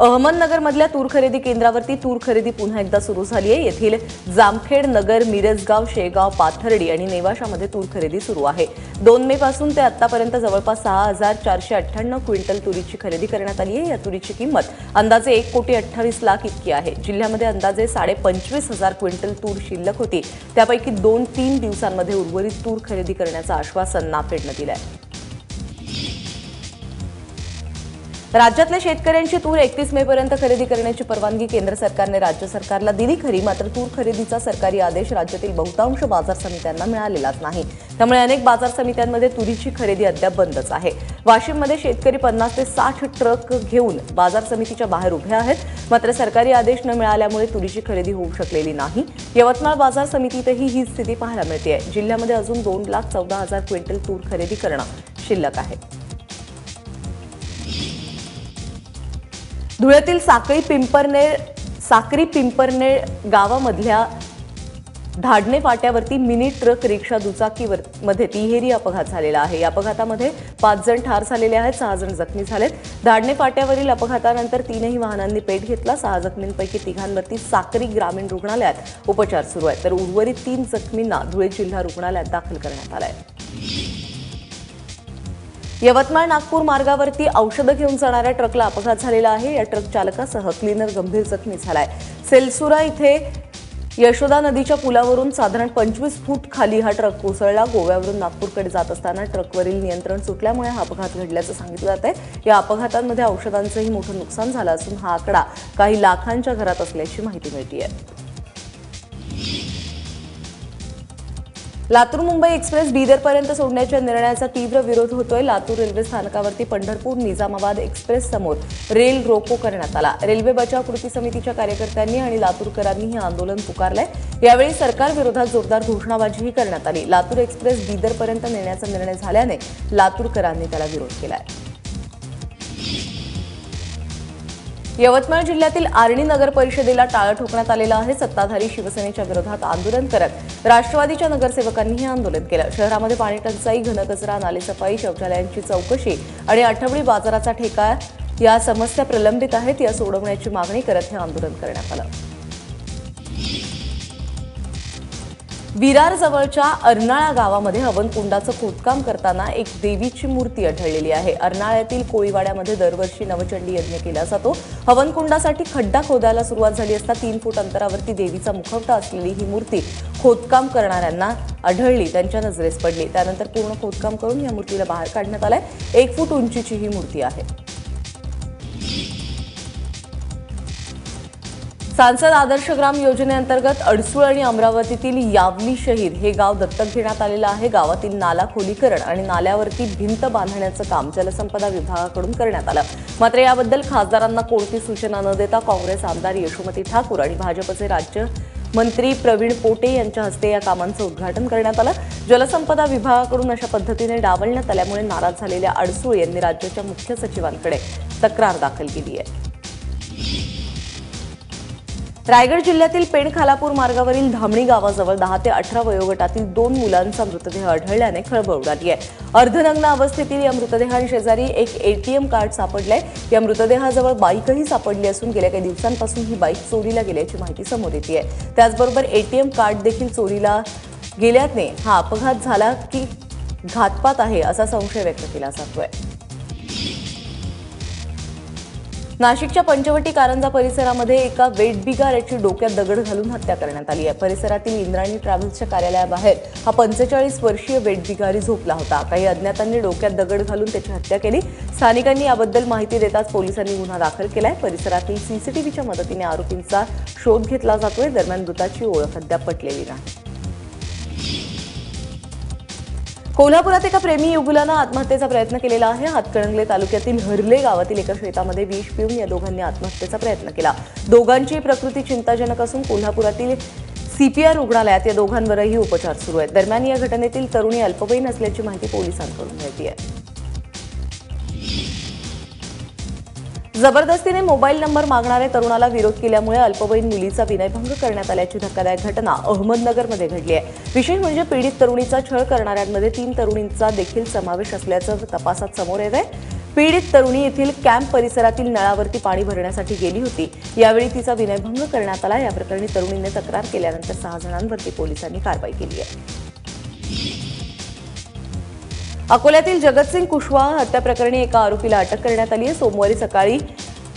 अहमदनगरमधल्या तूर खरेदी केंद्रावरती तूर खरेदी पुन्हा एकदा सुरू झाली आहे येथील जामखेड नगर मिरजगाव शेगाव पाथर्डी आणि नेवाशामध्ये तूर खरेदी सुरू आहे. दोन मे पासून ते आतापर्यंत जवळपास सहा हजार चारशे अठ्ठ्याण्णव क्विंटल तुरीची खरेदी करण्यात आली आहे. या तुरीची किंमत अंदाजे एक कोटी अठ्ठावीस लाख इतकी आहे. जिल्ह्यामध्ये अंदाजे साडे पंचवीस हजार क्विंटल तूर शिल्लक होती. त्यापैकी दोन तीन दिवसांमध्ये उर्वरित तूर खरेदी करण्याचं आश्वासन नाफेडनं दिलं आहे राज्यातल्या शेतकऱ्यांची तूर एकतीस मे पर्यंत खरेदी करण्याची परवानगी केंद्र सरकारने राज्य सरकारला दिली खरी मात्र तूर खरेदीचा सरकारी आदेश राज्यातील बहुतांश बाजार समित्यांना मिळालेलाच नाही. त्यामुळे अनेक बाजार समित्यांमध्ये तुरीची खरेदी अद्याप बंदच आहे. वाशिममध्ये शेतकरी पन्नास ते साठ ट्रक घेऊन बाजार समितीच्या बाहेर उभे आहेत. मात्र सरकारी आदेश न मिळाल्यामुळे तुरीची खरेदी होऊ शकलेली नाही. यवतमाळ बाजार समितीतही ही स्थिती पाहायला मिळते जिल्ह्यामध्ये अजून दोन लाख चौदा हजार क्विंटल तूर खरेदी करणं शिल्लक आहे. धुळ्यातील साखळी पिंपरनेर साक्री पिंपरनेर गावामधल्या धाडणे फाट्यावरती मिनी ट्रक रिक्षा दुचाकीवर मध्ये तिहेरी अपघात झालेला आहे. या अपघातामध्ये पाच जण ठार झालेले आहेत सहा जण जखमी झालेत. धाडणे फाट्यावरील अपघातानंतर तीनही वाहनांनी पेट घेतला. सहा जखमींपैकी तिघांवरती साक्री ग्रामीण रुग्णालयात उपचार सुरू आहेत. तर उर्वरित तीन जखमींना धुळे जिल्हा रुग्णालयात दाखल करण्यात आलं आहे यवतमाळ नागपूर मार्गावरती औषधं घेऊन जाणाऱ्या ट्रकला अपघात झालेला आहे. या ट्रक चालकासह क्लीनर गंभीर जखमी झालाय. सेलसुरा इथे यशोदा नदीच्या पुलावरून साधारण पंचवीस फूट खाली हा ट्रक कोसळला. गोव्यावरून नागपूरकडे जात असताना ट्रकवरील नियंत्रण सुटल्यामुळे हा अपघात घडल्याचं सांगितलं जात आहे. या अपघातांमध्ये औषधांचंही मोठं नुकसान झालं असून हा आकडा काही लाखांच्या घरात असल्याची माहिती मिळते लातूर मुंबई एक्सप्रेस बीदरपर्यंत सोडण्याच्या निर्णयाचा तीव्र विरोध होतोय. लातूर रेल्वे स्थानकावरती पंढरपूर निजामाबाद एक्सप्रेस समोर रेल रोको करण्यात आला. रेल्वे बचाव कृती समितीच्या कार्यकर्त्यांनी आणि लातूरकरांनी हे आंदोलन पुकारलंय. यावेळी सरकार विरोधात जोरदार घोषणाबाजीही करण्यात आली. लातूर एक्सप्रेस बीदरपर्यंत नेण्याचा निर्णय झाल्याने लातूरकरांनी त्याला विरोध केला आहे यवतमाळ जिल्ह्यातील आर्णी नगर परिषदेला टाळं ठोकण्यात आलेलं आहे. सत्ताधारी शिवसेनेच्या विरोधात आंदोलन करत राष्ट्रवादीच्या नगरसेवकांनी हे आंदोलन केलं. शहरामध्ये पाणी टंचाई घनकचरा नालेसफाई शौचालयांची चौकशी आणि आठवडी बाजाराचा ठेका या समस्या प्रलंबित आहेत या सोडवण्याची मागणी करत हे आंदोलन करण्यात आलं. विरार जवळच्या अर्नाळा गावामध्ये हवनकुंडाचं खोदकाम करताना एक देवीची मूर्ती आढळलेली आहे. अर्नाळ्यातील कोळीवाड्यामध्ये दरवर्षी नवचंडी यज्ञ केला जातो. हवनकुंडासाठी खड्डा खोदायला सुरुवात झाली असता तीन फूट अंतरावरती देवीचा मुखवटा असलेली ही मूर्ती खोदकाम करणाऱ्यांना आढळली. त्यांच्या नजरेस पडली. त्यानंतर पूर्ण खोदकाम करून या मूर्तीला बाहेर काढण्यात आलाय. एक फूट उंचीची ही मूर्ती आहे. सांसद आदर्श ग्राम योजनेअंतर्गत अडसूळ आणि अमरावतीतील यावली शहीद हे गाव दत्तक घेण्यात आलेलं आहे. गावातील नाला खोलीकरण आणि नाल्यावरती भिंत बांधण्याचं काम जलसंपदा विभागाकडून करण्यात आलं. मात्र याबद्दल खासदारांना कोणती सूचना न देता काँग्रेस आमदार यशोमती ठाकूर आणि भाजपचे राज्य मंत्री प्रवीण पोटे यांच्या हस्ते या कामांचं उद्घाटन करण्यात आलं. जलसंपदा विभागाकडून अशा पद्धतीने डावलण्यात आल्यामुळे नाराज झालेल्या अडसूळ यांनी राज्याच्या मुख्य सचिवांकडे तक्रार दाखल केली आहे. रायगड जिल्ह्यातील पेण खालापूर मार्गावरील धामणी गावाजवळ दहा ते अठरा वयोगटातील दोन मुलांचा मृतदेह आढळल्याने खळबळ उडाली आहे. अर्धनग्न अवस्थेतील या मृतदेहांशेजारी एक एटीएम कार्ड सापडलंय. या मृतदेहाजवळ बाईकही सापडली असून गेल्या काही दिवसांपासून ही बाईक चोरीला गेल्याची माहिती समोर येते आहे. त्याचबरोबर एटीएम कार्ड देखील चोरीला गेल्याने हा अपघात झाला की घातपात आहे असा संशय व्यक्त केला जातोय. नाशिकच्या पंचवटी कारंजा परिसरामध्ये एका वेटबिगार याची डोक्यात दगड घालून हत्या करण्यात आली आहे. परिसरातील इंद्राणी ट्रॅव्हल्सच्या कार्यालयाबाहेर हा पंचेचाळीस वर्षीय वेटबिगारी झोपला होता. काही अज्ञातांनी डोक्यात दगड घालून त्याची हत्या केली. स्थानिकांनी याबद्दल माहिती देताच पोलिसांनी गुन्हा दाखल केलाय. परिसरातील सीसीटीव्हीच्या मदतीने आरोपींचा शोध घेतला जातोय. दरम्यान मृताची ओळख अद्याप पटलेली नाही. कोल्हापुरात एका प्रेमी युगुलानं आत्महत्येचा प्रयत्न केलेला आहे. हातकणंगले तालुक्यातील हरले गावातील एका शेतामध्ये विष पिऊन या दोघांनी आत्महत्येचा प्रयत्न केला. दोघांची प्रकृती चिंताजनक असून कोल्हापुरातील सीपीआर रुग्णालयात या दोघांवरही उपचार सुरू आहेत. दरम्यान या घटनेतील तरुणी अल्पवयीन असल्याची माहिती पोलिसांकडून मिळते आहे जबरदस्तीने मोबाईल नंबर मागणाऱ्या तरुणाला विरोध केल्यामुळे अल्पवयीन मुलीचा विनयभंग करण्यात आल्याची धक्कादायक घटना अहमदनगरमध्ये घडली आहे. विशेष म्हणजे पीडित तरुणीचा छळ करणाऱ्यांमध्ये तीन तरुणींचा देखील समावेश असल्याचं तपासात समोर येत आहे. पीडित तरुणी येथील कॅम्प परिसरातील नळावरती पाणी भरण्यासाठी गेली होती. यावेळी तिचा विनयभंग करण्यात आला. या प्रकरणी तरुणीने तक्रार केल्यानंतर सहा जणांवरती पोलिसांनी कारवाई केली आहे. अकोल्यातील जगतसिंग कुशवाह हत्या प्रकरणी एका आरोपीला अटक करण्यात आली आहे. सोमवारी सकाळी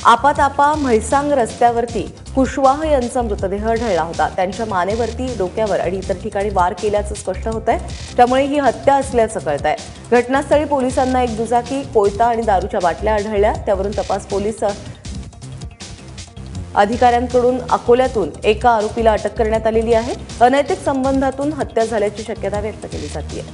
आपातापा म्हैसांग रस्त्यावरती कुशवाह यांचा मृतदेह आढळला होता. त्यांच्या मानेवरती डोक्यावर आणि इतर ठिकाणी वार केल्याचं स्पष्ट होत आहे. त्यामुळे ही हत्या असल्याचं कळत आहे. घटनास्थळी पोलिसांना एक दुचाकी कोयता आणि दारूच्या बाटल्या आढळल्या. त्यावरून तपास पोलीस अधिकाऱ्यांकडून अकोल्यातून एका आरोपीला अटक करण्यात आलेली आहे. अनैतिक संबंधातून हत्या झाल्याची शक्यता व्यक्त केली जाते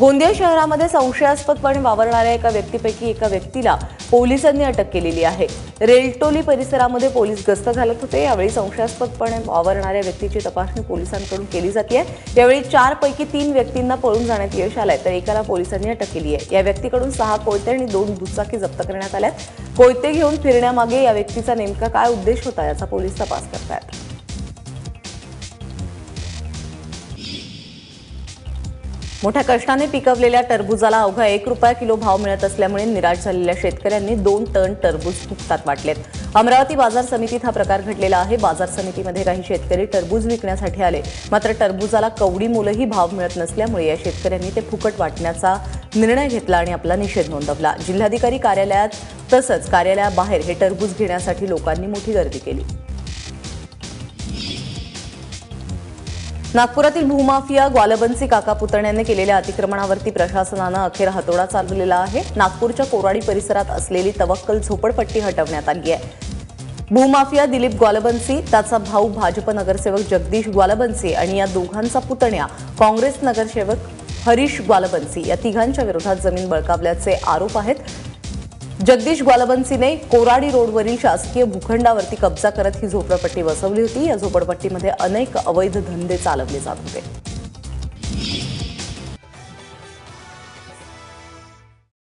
गोंदिया शहरामध्ये संशयास्पदपणे वावरणाऱ्या एका व्यक्तीपैकी एका व्यक्तीला पोलिसांनी अटक केलेली आहे. रेलटोली परिसरामध्ये पोलीस गस्त घालत होते. यावेळी संशयास्पदपणे वावरणाऱ्या व्यक्तीची तपासणी पोलिसांकडून केली जाते यावेळी चार पैकी तीन व्यक्तींना पळून जाण्यात यश आलंय तर एकाला पोलिसांनी अटक केली आहे. या व्यक्तीकडून सहा कोयते आणि दोन दुचाकी जप्त करण्यात आल्यात. कोयते घेऊन फिरण्यामागे या व्यक्तीचा नेमका काय उद्देश होता याचा पोलीस तपास करतायत. मोठ्या कष्टाने पिकवलेल्या टरबुजाला अवघा एक रुपया किलो भाव मिळत असल्यामुळे निराश झालेल्या शेतकऱ्यांनी दोन टन टरबूज तुकतात वाटलेत. अमरावती बाजार समितीत हा प्रकार घडलेला आहे. बाजार समितीमध्ये काही शेतकरी टरबूज विकण्यासाठी आले. मात्र टरबुजाला कवडी मुलंही भाव मिळत नसल्यामुळे या शेतकऱ्यांनी ते फुकट वाटण्याचा निर्णय घेतला आणि आपला निषेध नोंदवला. जिल्हाधिकारी कार्यालयात तसंच कार्यालयाबाहेर हे टरबूज घेण्यासाठी लोकांनी मोठी गर्दी केली. नागपुरातील भूमाफिया ग्वालबन्सी काका पुतण्याने केलेल्या अतिक्रमणावरती प्रशासनानं अखेर हातोडा चालवलेला आहे. नागपूरच्या कोराडी परिसरात असलेली तवक्कल झोपडपट्टी हटवण्यात आली आहे. भूमाफिया दिलीप ग्वालबन्सी त्याचा भाऊ भाजप नगरसेवक जगदीश ग्वालबन्सी आणि या दोघांचा पुतण्या काँग्रेस नगरसेवक हरीश ग्वालबन्सी या तिघांच्या विरोधात जमीन बळकावल्याचे आरोप आहेत. जगदीश ग्वालबन्सीने कोराडी रोडवरील शासकीय भूखंडावरती कब्जा करत ही झोपडपट्टी बसवली होती. या झोपडपट्टीमध्ये अनेक अवैध धंदे चालवले जात होते.